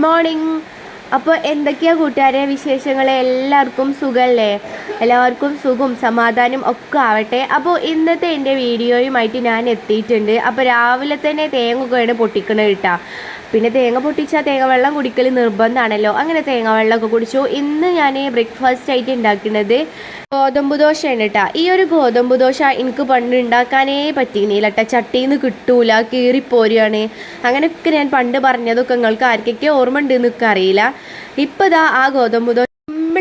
Morning അപ്പോൾ എന്തൊക്കെയാണ് കൂട്ടുകാരെ വിശേഷങ്ങൾ എല്ലാവർക്കും സുഖമല്ലേ എല്ലാവർക്കും സുഖം സമാധാനം ഒക്കെ ആവട്ടെ. അപ്പോൾ ഇന്നത്തെ എന്റെ വീഡിയോയുമായിട്ട് ഞാൻ എത്തിയിട്ടുണ്ട്. അപ്പോൾ രാവിലെ തന്നെ തേങ്ങ ഒക്കെയാണ് പൊട്ടിക്കണത് കേട്ടോ. പിന്നെ തേങ്ങ പൊട്ടിച്ചാൽ തേങ്ങ വെള്ളം കുടിക്കൽ നിർബന്ധമാണല്ലോ. അങ്ങനെ തേങ്ങ വെള്ളമൊക്കെ കുടിച്ചു. ഇന്ന് ഞാൻ ബ്രേക്ക്ഫാസ്റ്റ് ആയിട്ട് ഉണ്ടാക്കുന്നത് ഗോതമ്പ് ദോശയാണ് കേട്ടോ. ഈ ഒരു ഗോതമ്പ് ദോശ എനിക്ക് പണ്ട് ഉണ്ടാക്കാനേ പറ്റിയിരുന്നില്ല കേട്ടോ. ചട്ടിയിൽ നിന്ന് കിട്ടൂല കീറിപ്പോരുകയാണ് അങ്ങനെയൊക്കെ ഞാൻ പണ്ട് പറഞ്ഞതൊക്കെ നിങ്ങൾക്ക് ആർക്കൊക്കെ ഓർമ്മ ഉണ്ട് എന്നൊക്കെ അറിയില്ല ഇപ്പോൾ ഇതാ ആ ഗോതമ്പ് ദോശ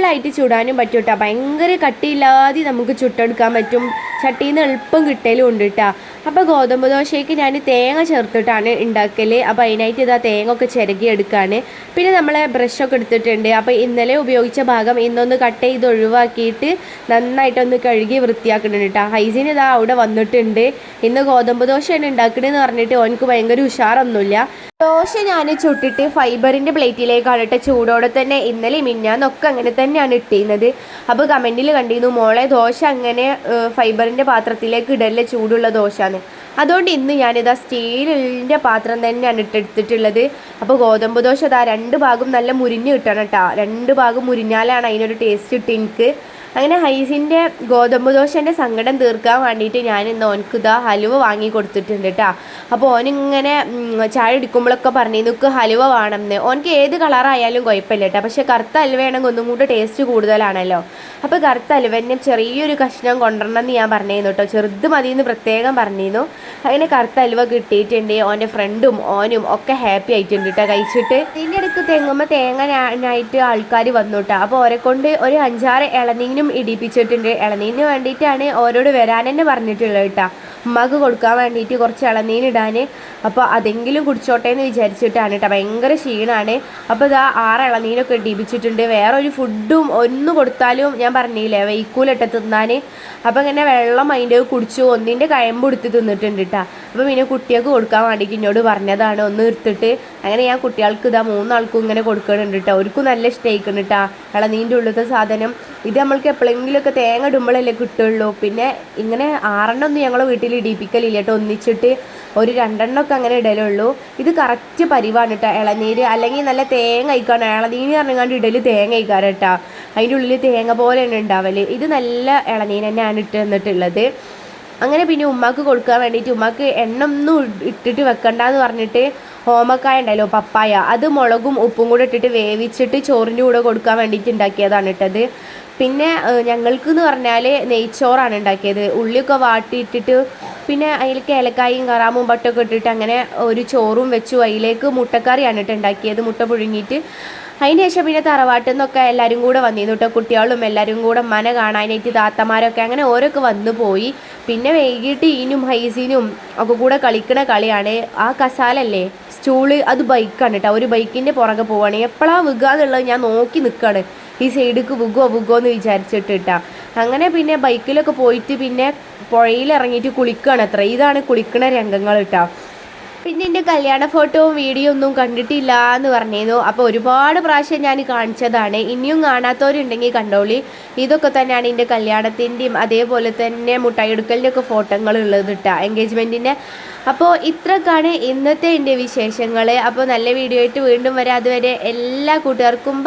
സിമ്പിളായിട്ട് ചുടാനും പറ്റും കേട്ടോ ഭയങ്കര കട്ടിയില്ലാതെ നമുക്ക് ചുട്ടെടുക്കാൻ പറ്റും. ചട്ടിയിൽ നിന്ന് എളുപ്പം കിട്ടലും ഉണ്ട് കേട്ടോ അപ്പോൾ ഗോതമ്പ് ദോശയ്ക്ക് ഞാൻ തേങ്ങ ചേർത്തിട്ടാണ് ഉണ്ടാക്കൽ അപ്പോൾ അതിനായിട്ട് ഇതാ തേങ്ങ ഒക്കെ ചിരകി എടുക്കുകയാണ് പിന്നെ നമ്മൾ ബ്രഷൊക്കെ എടുത്തിട്ടുണ്ട്. അപ്പോൾ ഇന്നലെ ഉപയോഗിച്ച ഭാഗം ഇന്നൊന്ന് കട്ട് ചെയ്ത് ഒഴിവാക്കിയിട്ട് നന്നായിട്ടൊന്ന് കഴുകി വൃത്തിയാക്കുന്നുണ്ട് കേട്ടോ ഹൈജീൻ ഇതാ അവിടെ വന്നിട്ടുണ്ട്. ഇന്ന് ഗോതമ്പ് ദോശയാണ് ഉണ്ടാക്കണമെന്ന് പറഞ്ഞിട്ട് ഓനക്ക് ഭയങ്കര ഉഷാറൊന്നുമില്ല ദോശ ഞാൻ ചുട്ടിട്ട് ഫൈബറിന്റെ പ്ലേറ്റിലേക്കാണ് ഇട്ട ചൂടോടെ തന്നെ ഇന്നലെ മിന്നാന്നൊക്കെ അങ്ങനെ തന്നെയാണ് ഇട്ടിരുന്നത്. അപ്പോൾ കമന്റിൽ കണ്ടിരുന്നു മോളെ ദോശ അങ്ങനെ ഫൈബറിന്റെ പാത്രത്തിലേക്ക് ഇടല്ലേ ചൂടുള്ള ദോശയാണ് അതുകൊണ്ട് ഇന്ന് ഞാനിതാ സ്റ്റീലിന്റെ പാത്രം തന്നെയാണ് ഇട്ടെടുത്തിട്ടുള്ളത് അപ്പോൾ ഗോതമ്പ് ദോശ ഇതാ രണ്ട് ഭാഗം നല്ല മുരിഞ്ഞ് കിട്ടണം കേട്ടോ രണ്ട് ഭാഗം മുരിഞ്ഞാലാണ് അതിനൊരു ടേസ്റ്റ് കിട്ടി എനിക്ക്. അങ്ങനെ ഹൈസിന്റെ ഗോതമ്പ് ദോശന്റെ സങ്കടം തീർക്കാൻ വേണ്ടിയിട്ട് ഞാൻ ഇന്ന് ഓനക്ക് ഇതാ ഹലുവ വാങ്ങി കൊടുത്തിട്ടുണ്ട് കേട്ടോ അപ്പോൾ ഓനിങ്ങനെ ചായ എടുക്കുമ്പോഴൊക്കെ പറഞ്ഞു നിനക്ക് ഹലുവ വേണമെന്ന്. ഓനക്ക് ഏത് കളറായാലും കുഴപ്പമില്ല കേട്ടോ പക്ഷേ കറുത്ത ഹലുവയാണെങ്കിൽ ഒന്നും കൂടെ ടേസ്റ്റ് കൂടുതലാണല്ലോ. അപ്പോൾ കറുത്ത ഹലുവന്നെ ചെറിയൊരു കഷ്ണം കൊണ്ടുവരണം എന്ന് ഞാൻ പറഞ്ഞിരുന്നു കേട്ടോ ചെറുത് മതി എന്ന് പ്രത്യേകം പറഞ്ഞിരുന്നു. അങ്ങനെ കറുത്ത ഹലുവ കിട്ടിയിട്ടുണ്ട്. ഓന്റെ ഫ്രണ്ടും ഓനും ഒക്കെ ഹാപ്പി ആയിട്ടുണ്ട് കേട്ടോ കഴിച്ചിട്ട് ഇതിന്റെ അടുത്ത് തെങ്ങുമ്പോൾ തേങ്ങ ഞാനായിട്ട് ആൾക്കാർ വന്നു കേട്ടോ അപ്പോൾ ഓരെ കൊണ്ട് ഒരു അഞ്ചാറ് ഇളനീനും ഇടിപ്പിച്ചിട്ടുണ്ട്. ഇളനീരിന് വേണ്ടിയിട്ടാണ് ഓരോട് വരാൻ തന്നെ പറഞ്ഞിട്ടുള്ളത് കേട്ടോ. ഉമ്മാക്ക് കൊടുക്കാൻ വേണ്ടിയിട്ട് കുറച്ച് ഇളനീരിടാൻ അപ്പോൾ അതെങ്കിലും കുടിച്ചോട്ടെ എന്ന് വിചാരിച്ചിട്ടാണ് കേട്ടോ ഭയങ്കര ക്ഷീണമാണ് അപ്പോൾ ഇതാ ആറ് ഇളനീരൊക്കെ വേറെ ഒരു ഫുഡും ഒന്ന് കൊടുത്താലും ഞാൻ പറഞ്ഞില്ലേ വെയ്ക്കൂലിട്ട് തിന്നാൻ അപ്പോൾ ഇങ്ങനെ വെള്ളം അതിന്റെ കുടിച്ചു ഒന്നിന്റെ കഴമ്പ് എടുത്ത് തിന്നിട്ടുണ്ട് കേട്ടോ അപ്പോൾ പിന്നെ കുട്ടികൾക്ക് കൊടുക്കാൻ വേണ്ടിയിട്ട് എന്നോട് പറഞ്ഞതാണ്. ഒന്ന് എടുത്തിട്ട് അങ്ങനെ ഞാൻ കുട്ടികൾക്ക് ഇതാ മൂന്നാൾക്കും ഇങ്ങനെ കൊടുക്കുന്നുണ്ട് കേട്ടോ അവർക്കും നല്ല ഇഷ്ടമായിക്കുന്നു കേട്ടോ ഇളനീന്റെ ഉള്ളിലത്തെ സാധനം. ഇത് നമ്മൾക്ക് എപ്പോഴെങ്കിലുമൊക്കെ തേങ്ങ ഇടുമ്പോഴല്ലേ കിട്ടുള്ളൂ. പിന്നെ ഇങ്ങനെ ആറെണ്ണം ഒന്നും വീട്ടിൽ ഇടിപ്പിക്കലില്ല കേട്ടോ ഒന്നിച്ചിട്ട് ഒരു രണ്ടെണ്ണമൊക്കെ അങ്ങനെ ഇടലുള്ളൂ. ഇത് കറക്റ്റ് പരിവാണ് കേട്ടോ ഇളനീര് അല്ലെങ്കിൽ നല്ല തേങ്ങ കഴിക്കാണ്. ഇളനീര് പറഞ്ഞാണ്ട് ഇടൽ തേങ്ങ കഴിക്കാറ് കേട്ടോ അതിന്റെ ഉള്ളിൽ തേങ്ങ പോലെയാണ് ഉണ്ടാവൽ. ഇത് നല്ല ഇളനീര് തന്നെയാണ് ഇട്ട് തന്നിട്ടുള്ളത്. അങ്ങനെ പിന്നെ ഉമ്മാക്ക് കൊടുക്കാൻ വേണ്ടിയിട്ട് ഉമ്മാക്ക് എണ്ണ ഒന്നും ഇട്ടിട്ട് വെക്കണ്ടെന്ന് പറഞ്ഞിട്ട് ഹോമക്കായ ഉണ്ടല്ലോ പപ്പായ. അത് മുളകും ഉപ്പും കൂടെ ഇട്ടിട്ട് വേവിച്ചിട്ട് ചോറിന്റെ കൂടെ കൊടുക്കാൻ വേണ്ടിയിട്ട് ഉണ്ടാക്കിയതാണ് ഇട്ടത് പിന്നെ ഞങ്ങൾക്ക് എന്ന് പറഞ്ഞാൽ നെയ്ച്ചോറാണ് ഉണ്ടാക്കിയത്. ഉള്ളിയൊക്കെ വാട്ടിയിട്ടിട്ട് പിന്നെ അതിലേക്ക് ഏലക്കായും കറാമും പട്ടൊക്കെ ഇട്ടിട്ട് അങ്ങനെ ഒരു ചോറും വെച്ചു. അതിലേക്ക് മുട്ടക്കറിയാണ് കേട്ടോ ഉണ്ടാക്കിയത്. മുട്ട പുഴുങ്ങിയിട്ട് അതിന് ശേഷം പിന്നെ തറവാട്ടിൽ നിന്നൊക്കെ എല്ലാവരും കൂടെ വന്നിരുന്നു കേട്ടോ കുട്ടികളും എല്ലാവരും കൂടെ മന കാണാനായിട്ട് താത്തമാരൊക്കെ അങ്ങനെ ഓരോക്കെ വന്നു പോയി. പിന്നെ വൈകിട്ട് ഈനും ഹൈസീനും ഒക്കെ കൂടെ കളിക്കണ കളിയാണ്. ആ കസാലല്ലേ? സ്റ്റൂൾ അത് ബൈക്കാണ് കേട്ടോ ഒരു ബൈക്കിന്റെ പുറകെ പോവാണ്. എപ്പോഴാണ് വിൽക്കുക ഞാൻ നോക്കി നിൽക്കുകയാണ് ഈ സൈഡിക്ക് വിഗോ വിഗോ എന്ന് വിചാരിച്ചിട്ട് കേട്ടാ അങ്ങനെ പിന്നെ ബൈക്കിലൊക്കെ പോയിട്ട് പിന്നെ പുഴയിൽ ഇറങ്ങിയിട്ട് കുളിക്കുകയാണ് അത്ര ഇതാണ് കുളിക്കണ രംഗങ്ങൾ ഇട്ടാ. പിന്നെ എന്റെ കല്യാണ ഫോട്ടോവും വീഡിയോ ഒന്നും കണ്ടിട്ടില്ല എന്ന് പറഞ്ഞിരുന്നു. അപ്പോൾ ഒരുപാട് പ്രാവശ്യം ഞാൻ കാണിച്ചതാണ്. ഇനിയും കാണാത്തവരുണ്ടെങ്കിൽ കണ്ടോളി. ഇതൊക്കെ തന്നെയാണ് എന്റെ കല്യാണത്തിന്റെയും അതേപോലെ തന്നെ മുട്ടായി എടുക്കലിന്റെ ഒക്കെ ഫോട്ടോകൾ ഉള്ളത് ഇട്ടാ എൻഗേജ്മെന്റിന്റെ. അപ്പോൾ ഇത്രക്കാണ് ഇന്നത്തെ എന്റെ വിശേഷങ്ങൾ. അപ്പോൾ നല്ല വീഡിയോ ആയിട്ട് വീണ്ടും വരാം. അതുവരെ എല്ലാ കൂട്ടുകാർക്കും